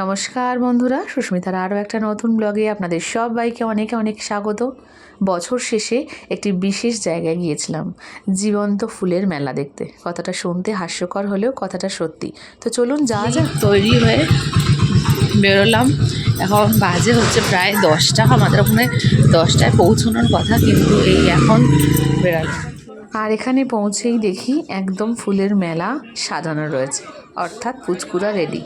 নমস্কার বন্ধুরা সুস্মিতার আরও একটা নতুন ব্লগে আপনাদের সবাইকে অনেক অনেক স্বাগত। বছর শেষে একটি বিশেষ জায়গায় গিয়েছিলাম জীবন্ত ফুলের মেলা দেখতে। কথাটা শুনতে হাস্যকর হলেও কথাটা সত্যি। তো চলুন যা যা তৈরি হয়ে বেরোলাম। এখন বাজে হচ্ছে প্রায় দশটা। আমাদের ওখানে দশটায় পৌঁছানোর কথা কিন্তু এই এখন বেরালাম। আর এখানে পৌঁছেই দেখি একদম ফুলের মেলা সাজানো রয়েছে অর্থাৎ পুচকুরা রেডি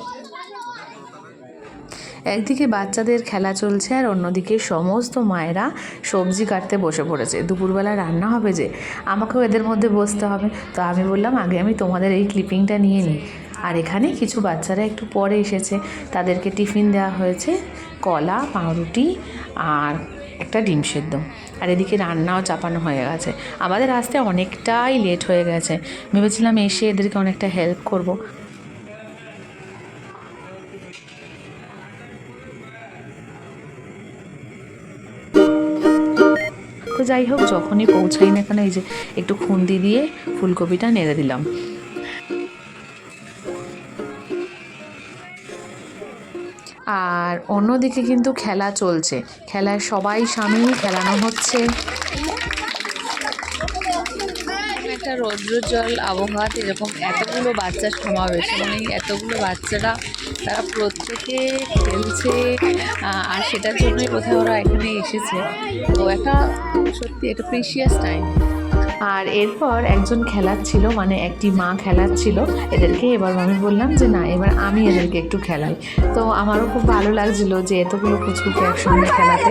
একদিকে বাচ্চাদের খেলা চলছে আর অন্যদিকে সমস্ত মায়েরা সবজি কাটতে বসে পড়েছে। দুপুরবেলা রান্না হবে যে, আমাকেও এদের মধ্যে বসতে হবে। তো আমি বললাম, আগে আমি তোমাদের এই ক্লিপিংটা নিয়ে নিই। আর এখানে কিছু বাচ্চারা একটু পরে এসেছে। তাদেরকে টিফিন দেওয়া হয়েছে, কলা, পাউরুটি আর একটা ডিম সেদ্ধ। আর এদিকে রান্নাও চাপানো হয়ে গেছে। আমাদের আসতে অনেকটাই লেট হয়ে গেছে। ভেবেছিলাম এসে এদেরকে অনেকটা হেল্প করব। যাই হোক, যখনই পৌঁছাই না কেন, এই যে একটু খুন্দি দিয়ে ফুলকপিটা নেড়ে দিলাম। আর অন্যদিকে কিন্তু খেলা চলছে। খেলায় সবাই সামিল, খেলানো হচ্ছে। একটা রৌদ্রজল আবহাওয়াতে এরকম এতগুলো বাচ্চার সমাবেশ মানে এতগুলো বাচ্চারা তারা প্রত্যেকে খেলছে আর সেটার জন্যই বোধহয় ওরা এখানে এসেছে। তো একটা সত্যি একটা প্রিশিয়াস টাইম আর এরপর একজন খেলাচ্ছিল মানে একটি মা খেলাচ্ছিল। এদেরকে এবার আমি বললাম যে, না, এবার আমি এদেরকে একটু খেলাই। তো আমারও খুব ভালো লাগছিল যে এতগুলো কুচকুকে একসঙ্গে খেলাতে।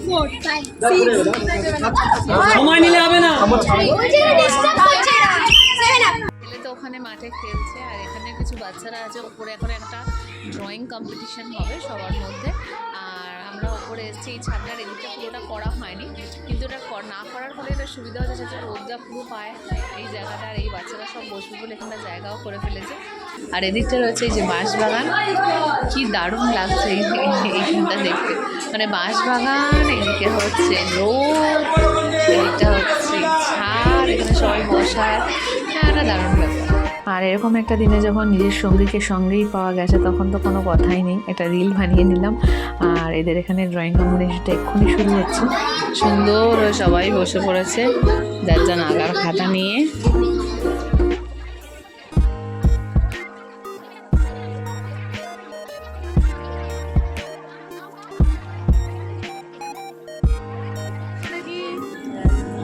সময় নিলে হবে না. ছেলে তো ওখানে মাঠে খেলছে আর এখানে কিছু বাচ্চারা আছে উপরে এখন একটা ড্রয়িং কম্পিটিশন হবে সবার মধ্যে আমরা উপরে এসেছি, এই ছাদটার এদিকটা পুরোটা করা হয়নি, কিন্তু এটা না করার ফলে এটা সুবিধা হচ্ছে সেটা রোদটা পুরো পায়, এই জায়গাটা আর এই বাচ্চারা সব বসবে বলে এখানটা জায়গাও করে ফেলেছে। আর এদিকটা রয়েছে এই যে বাঁশবাগান, কি দারুণ লাগছে এই এইখানটা দেখতে। মানে বাঁশবাগান এদিকে হচ্ছে রোদ, এদিকটা হচ্ছে ছাদ, এখানে সবাই বসায়। হ্যাঁ একটা দারুণ ব্যাপার আর এরকম একটা দিনে যখন নিজের সঙ্গীকে সঙ্গেই পাওয়া গেছে, তখন তো কোনো কথাই নেই। একটা রিল বানিয়ে নিলাম। আর এদের এখানে ড্রয়িং কম্পিটিশনটা এক্ষুনি শুরু হচ্ছে। সুন্দর সবাই বসে পড়েছে। যার যার আগার খাতা নিয়ে।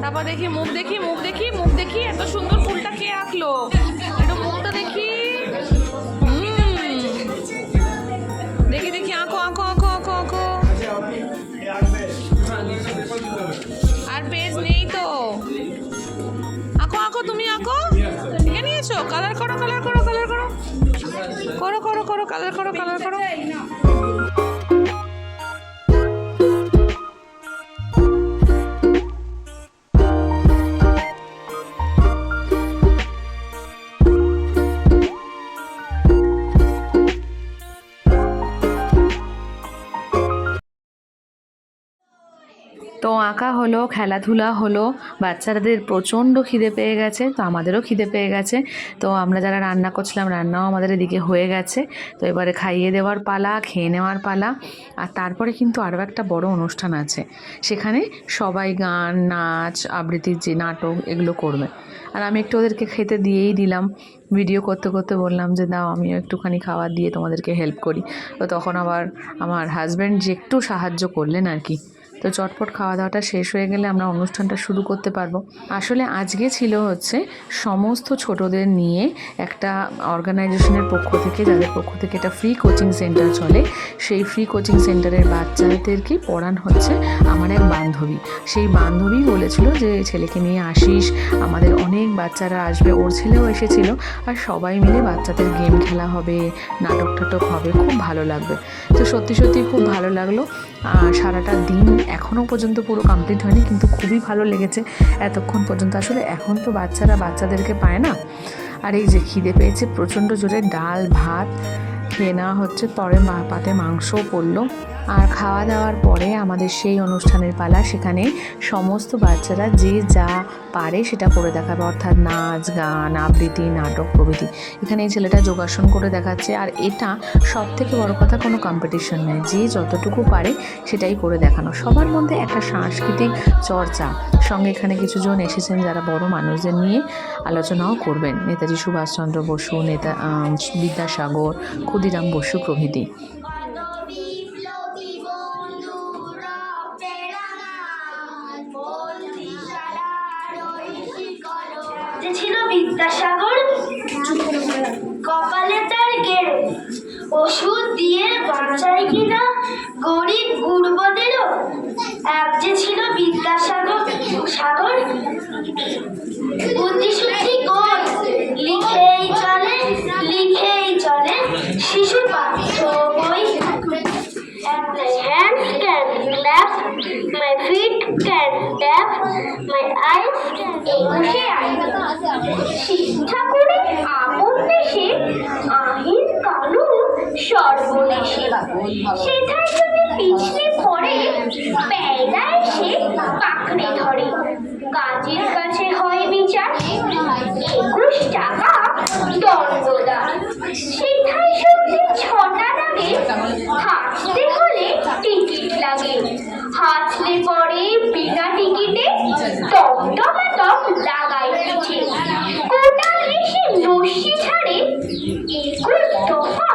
তারপর দেখি, মুখ দেখি মুখ দেখি মুখ দেখি, এত সুন্দর ফুলটা কে আঁকলো? দেখি। দেখি দেখি, আঁকো আঁকো আঁকো আঁকো আঁকো। আর পেজ নেই তো। আঁকো আঁকো, তুমি আঁকো। লিখে নিয়েছো? কালার করো কালার করো কালার করো। করো করো করো কালার করো কালার করো। তো আঁকা হলো, খেলাধুলা হলো, বাচ্চাদের প্রচণ্ড খিদে পেয়ে গেছে, তো আমাদেরও খিদে পেয়ে গেছে। তো আমরা যারা রান্না করছিলাম, রান্নাও আমাদের এদিকে হয়ে গেছে। তো এবারে খাইয়ে দেওয়ার পালা, খেয়ে নেওয়ার পালা। আর তারপরে কিন্তু আরও একটা বড় অনুষ্ঠান আছে। সেখানে সবাই গান, নাচ, আবৃত্তির যে নাটক, এগুলো করবে। আর আমি একটু ওদেরকে খেতে দিয়েই দিলাম। ভিডিও করতে করতে বললাম যে, দাও, আমিও একটুখানি খাবার দিয়ে তোমাদেরকে হেল্প করি। তো তখন আবার আমার হাজব্যান্ড যে একটু সাহায্য করলেন আর কি। তো চটপট খাওয়া দাওয়াটা শেষ হয়ে গেলে আমরা অনুষ্ঠানটা শুরু করতে পারব। আসলে আজকে ছিল হচ্ছে সমস্ত ছোটদের নিয়ে একটা অর্গানাইজেশনের পক্ষ থেকে, যাদের পক্ষ থেকে একটা ফ্রি কোচিং সেন্টার চলে, সেই ফ্রি কোচিং সেন্টারের বাচ্চাদেরকে পড়ান হচ্ছে আমার এক বান্ধবী। সেই বান্ধবী বলেছিল যে, ছেলেকে নিয়ে আসিস, আমাদের অনেক বাচ্চারা আসবে। ওর ছেলেও এসেছিল আর সবাই মিলে বাচ্চাদের গেম খেলা হবে নাটক টাটক হবে, খুব ভালো লাগবে। তো সত্যি সত্যি খুব ভালো লাগল। সারাটা দিন এখনও পর্যন্ত পুরো কমপ্লিট হয়নি, কিন্তু খুবই ভালো লেগেছে এতক্ষণ পর্যন্ত। আসলে এখন তো বাচ্চারা বাচ্চাদেরকে পায় না। আর এই যে খিদে পেয়েছে, প্রচণ্ড জোরে ডাল, ভাত, খেয়ে নেওয়া হচ্ছে। পরে মা পাতে মাংসও পড়ল। আর খাওয়া দাওয়ার পরে আমাদের সেই অনুষ্ঠানের পালা, সেখানে সমস্ত বাচ্চারা যে যা পারে সেটা করে দেখাবে। অর্থাৎ নাচ, গান, আবৃত্তি, নাটক, প্রভৃতি। এখানে এই ছেলেটা যোগাসন করে দেখাচ্ছে আর এটা সব থেকে বড় কথা, কোনো কম্পিটিশন নয় যে যতটুকু পারে সেটাই করে দেখানো। সবার মধ্যে একটা সাংস্কৃতিক চর্চা। সঙ্গে এখানে কিছু জন এসেছেন যারা বড় মানুষদের নিয়ে আলোচনাও করবেন। নেতাজি সুভাষচন্দ্র বসু, নেতা বিদ্যাসাগর, ক্ষুদিরাম বসু প্রভৃতি। যে ছিল বিদ্যাসাগর, কপালে তার গেড়ে। ওষুধ দিয়ে বাঁচায় কিনা, গরিব গুরবদেরও? এক যে ছিল বিদ্যাসাগর, সাগর, বুদ্ধিশুদ্ধি can tap, my eyes একুশে করে আপন দেশে আহিন কানুন সর্বদেশে সেথায় যদি পিছলে পড়ে পেয়দা এসে পাকড়ে ধরে। কাজের কাছে হয় বিচার একুশ টাকা দণ্ডদার সেথায় সত্যি ছটা লাগে হাঁটতে হলে টিকিট লাগে হাঁটলে পরে বিনা টিকিটে টমটমাটম লাগাই পিঠে কোটাল এসে নস্যি ছাড়ে একুশ দফা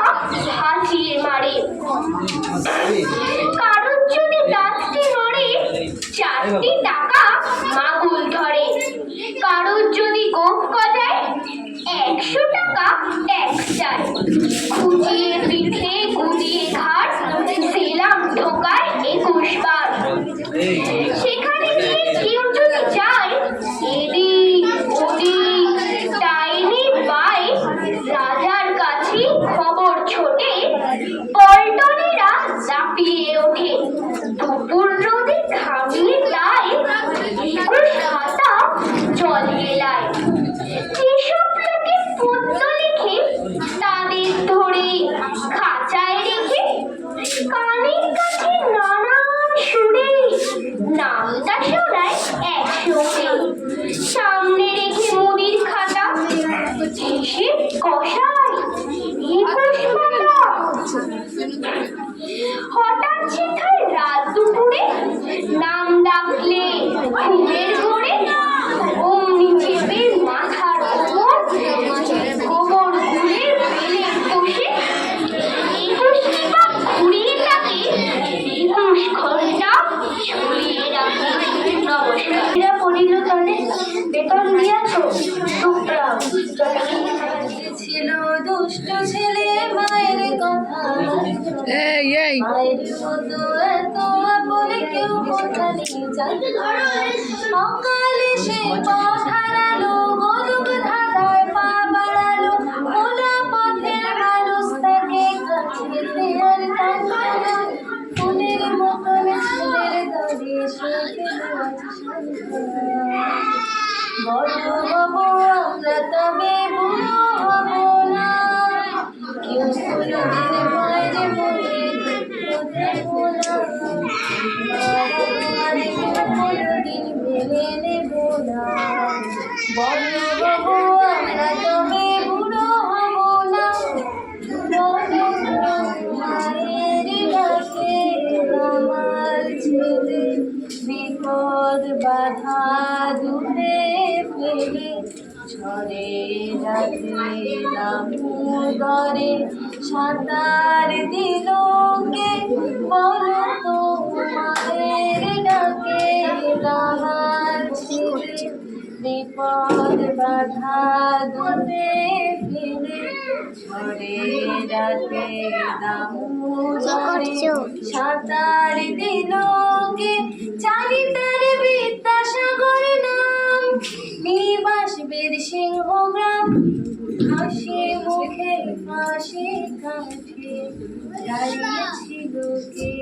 হাঁচিয়ে মারে কারণ যদি দাঁতটি নড়ে চারটি টাকা মাগুল ধরে কারোর যদি গোপ গজায় একশো টাকা ট্যাক্স যায় খুঁজিয়ে পিঠে মতো এত বলে কেউ কথা নিয়ে যায় সকালে সে পথ হারালো, হলুদ ধারায় পা বাড়ালো খোলা পথের মানুষ তাকে কাছে আর কাছে ফুলের মতন ফুলের দরে সে বড় হব আমরা, তবে বুড়ো হব না। কেউ ঝরে রাতে দামোদরে সাঁতার দিল কে? বলো তো মায়ের ডাকে রাহার ছেড়ে বিপদ বাধা দূরে ফেলে ঝরে রাতে দামোদরে সাঁতার দিল কে? তার হাসি মুখে, হাসি কাঠে দাঁড়িয়েছিল কে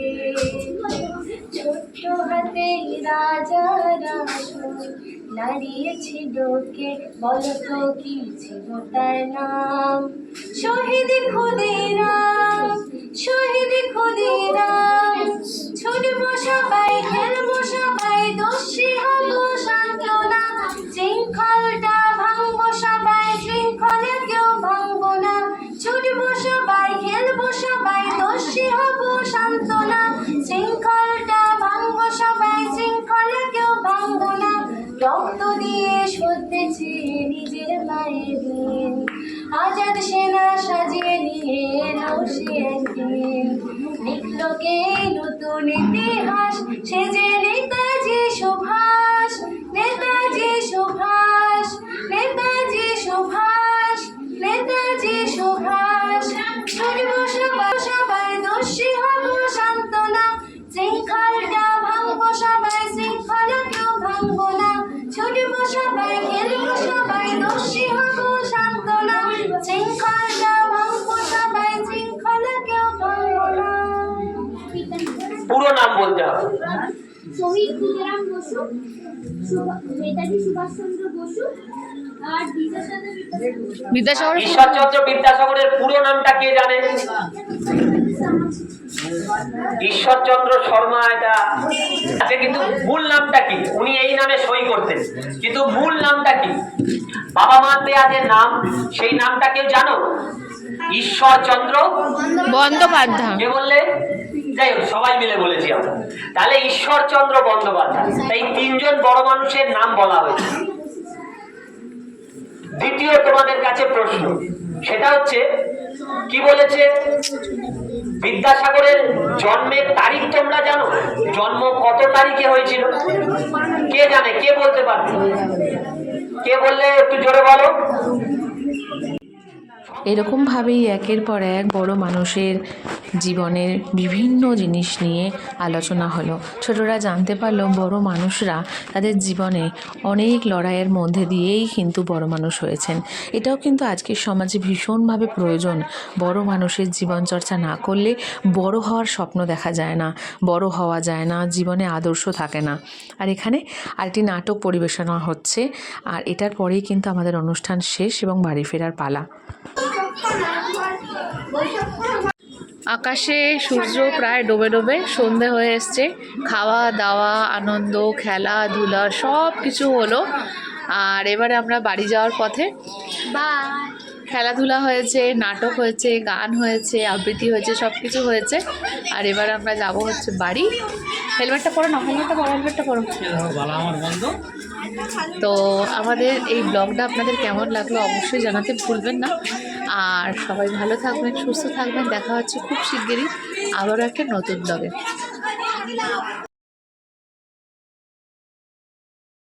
ছোট্ট হাতে রাজা রাসন দাঁড়িয়েছিল কে বলো তো কি ছিল তার নাম? শহীদ খুদিরাম শহীদ খুদিরাম। নতুন ইতিহাস সে যে নেতাজি সুভাষ নেতাজি সুভাষ নেতাজি সুভাষ নেতাজি সুভাষ। ছুটবো সবাই সবাই দোষী হব সান্ত্বনা। শৃঙ্খলটা ভাঙবো সবাই শৃঙ্খলা কেউ ভাঙবো না। ছুটবো সবাই, খেলব সবাই দোষী হব বলতে হবে। শহীদ ক্ষুদিরাম বসু নেতাজি সুভাষচন্দ্র বসু আর বিদ্যাসাগর। বিদ্যাসাগর ঈশ্বরচন্দ্র বিদ্যাসাগরের পুরো নামটা কে জানে? ঈশ্বরচন্দ্র শর্মা এটা। আছে কিন্তু মূল নামটা কি? উনি এই নামে সই করতেন। কিন্তু মূল নামটা কি? বাবা মার দেয়া যে নাম সেই নামটা কেউ জানো? ঈশ্বরচন্দ্র বন্দ্যোপাধ্যায়। কে বললে যাই হোক, সবাই মিলে বলেছি আমরা। তাহলে ঈশ্বরচন্দ্র বন্দ্যোপাধ্যায় এই তিনজন বড় মানুষের নাম বলা হয়েছে। দ্বিতীয় তোমাদের কাছে প্রশ্ন, সেটা হচ্ছে, কি বলেছে? বিদ্যাসাগরের জন্মের তারিখ তোমরা জানো? জন্ম কত তারিখে হয়েছিল? কে জানে, কে বলতে পারবে? কে বললে একটু জোরে বলো? এরকমভাবেই একের পর এক বড় মানুষের জীবনের বিভিন্ন জিনিস নিয়ে আলোচনা হলো। ছোটরা জানতে পারল বড় মানুষরা তাদের জীবনে অনেক লড়াইয়ের মধ্যে দিয়েই কিন্তু বড় মানুষ হয়েছেন। এটাও কিন্তু আজকের সমাজে ভীষণভাবে প্রয়োজন। বড় মানুষের জীবন চর্চা না করলে বড় হওয়ার স্বপ্ন দেখা যায় না, বড় হওয়া যায় না, জীবনে আদর্শ থাকে না। আর এখানে আরেকটি নাটক পরিবেশনা হচ্ছে, আর এটার পরেই কিন্তু আমাদের অনুষ্ঠান শেষ এবং বাড়ি ফেরার পালা। আকাশে সূর্য প্রায় ডোবে ডোবে, সন্ধে হয়ে এসছে। খাওয়া দাওয়া, আনন্দ খেলাধুলা সব কিছু হলো। আর এবারে আমরা বাড়ি যাওয়ার পথে খেলাধুলা হয়েছে, নাটক হয়েছে, গান হয়েছে, আবৃত্তি হয়েছে, সব কিছু হয়েছে। আর এবার আমরা যাব হচ্ছে বাড়ি। হেলমেটটা পরো না হেলমেটটা পরো হেলমেটটা পরো। তো আমাদের এই ব্লগটা আপনাদের কেমন লাগল অবশ্যই জানাতে ভুলবেন না। আর সবাই ভালো থাকবেন সুস্থ থাকবেন। দেখা হচ্ছে খুব শিগগিরই আবারও একটা নতুন ব্লগে